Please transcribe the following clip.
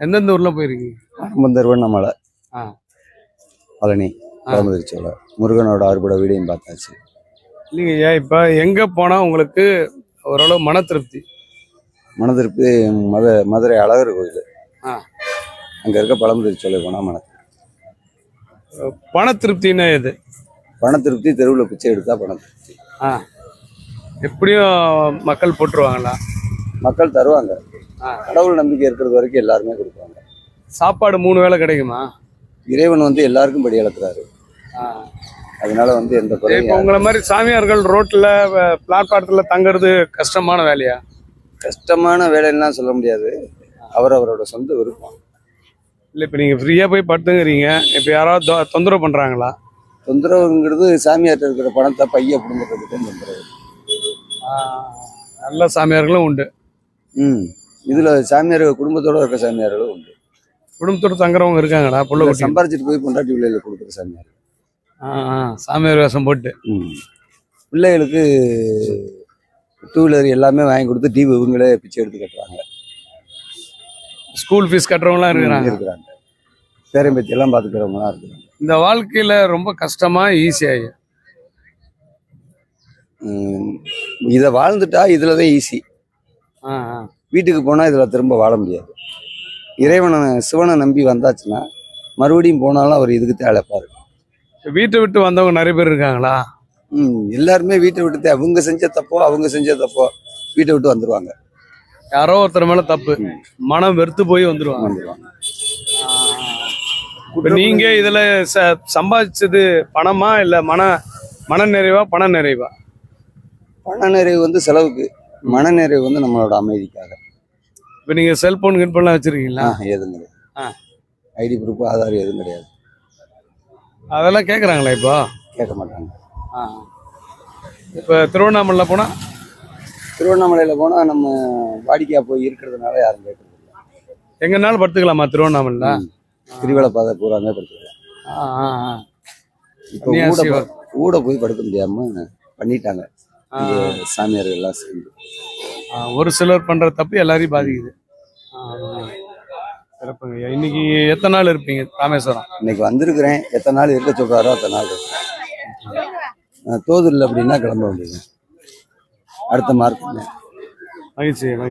எந்தெந்த ஊர்ல போயிருக்கீங்க? ஆரம்பம் திருவண்ணாமலை ஆ. பழனி பரமதிரிச்சோலை முருகனோட அறுபடை வீடையும் பார்த்தாச்சு. இல்லைங்க ஐயா இப்போ எங்க போனா உங்களுக்கு ஓரளவு மன திருப்தி? மனதிருப்தி மத மதுரை அழகர் கோயில். ஆ. அங்கே இருக்க பழமுதிரிச்சோலை போனால் மன பண திருப்தின்னா எது? பண திருப்தி தெருவில் பிச்சை எடுத்தா பண திருப்தி. ஆ. எப்படியும் மக்கள் போட்டுருவாங்களா? மக்கள் தருவாங்க. கடவுள் நம்பிக்கை இருக்கிறது வரைக்கும் எல்லாருமே கொடுப்பாங்க. சாப்பாடு மூணு வேளை கிடைக்குமா? இறைவன் வந்து எல்லாருக்கும் படி அளக்குறாரு ஆ. அதனால வந்து எந்த குறையும் உங்களை மாதிரி சாமியார்கள் ரோட்ல பிளாட்பாரத்துல தங்குறது கஷ்டமான வேலையா? கஷ்டமான வேலைன்னா சொல்ல முடியாது. அவரவரோட சொந்த விருப்பம். இல்லை இப்போ நீங்கள் ஃப்ரீயாக போய் படுத்துங்கிறீங்க. இப்போ யாராவது தொந்தரவு பண்ணுறாங்களா தொந்தரவுங்கிறது சாமியார்ட்ட இருக்கிற பணத்தை பைய தான் தொந்தரவு. நல்ல சாமியார்களும் உண்டு. ம். இதுல சாமியார் குடும்பத்தோட இருக்க சாமியார்களும் உண்டு. குடும்பத்தோடு தங்குறவங்க இருக்காங்கடா புள்ள குட்டி. சம்பாரிச்சிட்டு போய் பொண்டாட்டி பிள்ளைகளை கொடுக்குற சாமியார். சாமியார் வேஷம் போட்டு. பிள்ளைகளுக்கு டூ வீலர் எல்லாமே வாங்கி கொடுத்து டிவி இவங்களே பிச்சை எடுத்து கட்டுறாங்க. ஸ்கூல் ஃபீஸ் கட்டுறவங்களாம் இருக்கிறாங்க. இருக்கிறாங்க. பேரம்பேத்தி எல்லாம் பார்த்துக்கிறவங்களாம் இருக்கிறாங்க. இந்த வாழ்க்கையில ரொம்ப கஷ்டமா ஈஸியாக இதை வாழ்ந்துட்டா இதுல தான் ஈஸி ஆ ஆ. வீட்டுக்கு போனால் இதில் திரும்ப வாழ முடியாது. இறைவனை சிவனை நம்பி வந்தாச்சுன்னா மறுபடியும் போனாலும் அவர் இதுக்கு தான் அழைப்பார் வீட்டை விட்டு வந்தவங்க நிறைய பேர் இருக்காங்களா? ம் எல்லாருமே வீட்டை விட்டு அவங்க செஞ்ச தப்போ அவங்க செஞ்ச தப்போ வீட்டை விட்டு வந்துருவாங்க. யாரோ ஒருத்தர் மேல தப்பு. மனம் வெறுத்து போய் வந்துருவாங்க. வந்துருவாங்க. இப்ப நீங்க இதுல ச- சம்பாதிச்சது பணமா இல்ல மன மன நிறைவா பண நிறைவா? பண நிறைவு வந்து செலவுக்கு. மன நிறைவு வந்து நம்மளோட அமைதிக்காக. இப்ப நீங்க செல்போன் கிட்போன்லாம் வச்சிருக்கீங்களா? எதுவும் கிடையாது. ஆ. ஐடி ப்ரூஃப் ஆதார் எதுவும் கிடையாது. அதெல்லாம் கேக்குறாங்களா இப்போ? கேட்க மாட்டாங்க. ஆ. இப்ப திருவண்ணாமலை போனா? திருவண்ணாமலையில் போனால் நம்ம வாடிக்கையாக போய் இருக்கிறதுனால யாரும் கேட்கறது இல்லை. எங்கனாலும் படுத்துக்கலாமா திருவண்ணாமலைல? திருவிழா பாதை பூராமே படுத்துக்கலாம். இப்போ ஊட ஊட போய் படுக்க முடியாம பண்ணிட்டாங்க. சாமியார்கள் எல்லாம் சேர்ந்து. ஒரு சிலர் பண்ற தப்பு எல்லாரையும் பாதிக்குது. சிறப்புங்க. இன்னைக்கு எத்தனை நாள் இருப்பீங்க ராமேஸ்வரம்? இன்னைக்கு வந்திருக்கிறேன். எத்தனை நாள் இருக்க சொல்றாரோ அத்தனை நாள் இருக்கேன். நான் தோதுல அப்படின்னா கிளம்ப வேண்டியது அடுத்த மார்க். மகிழ்ச்சி மகிழ்ச்சி.